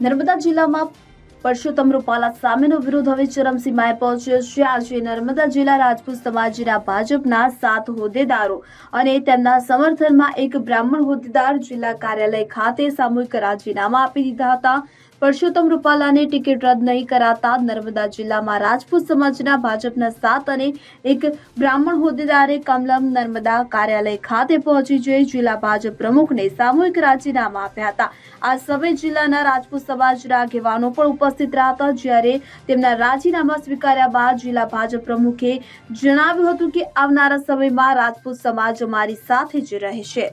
નર્મદા જિલ્લામાં પરસોત્તમ રૂપાલા સામેનો વિરોધ હવે ચરમસીમાએ પહોંચ્યો છે. આજે નર્મદા જિલ્લા રાજપૂત સમાજના ભાજપના સાત હોદ્દેદારો અને તેમના સમર્થનમાં એક બ્રાહ્મણ હોદ્દેદાર જિલ્લા કાર્યાલય ખાતે સામૂહિક રાજીનામા આપી દીધા હતા. પરસોત્તમ રૂપાલાને ટિકિટ રદ નહીં કરાતા નર્મદા જિલ્લામાં રાજપૂત સમાજના ભાજપના સાત અને એક બ્રાહ્મણ હોદ્દેદારે કમલમ નર્મદા કાર્યાલય ખાતે પહોંચી જઈ જિલ્લા ભાજપ પ્રમુખને સામૂહિક રાજીનામા આપ્યા હતા. આ સમય જિલ્લાના રાજપૂત સમાજના આગેવાનો પણ ઉપસ્થિત રહ્યા હતા, જ્યારે તેમના રાજીનામા સ્વીકાર્યા બાદ જિલ્લા ભાજપ પ્રમુખે જણાવ્યું હતું કે આવનારા સમયમાં રાજપૂત સમાજ અમારી સાથે જ રહેશે.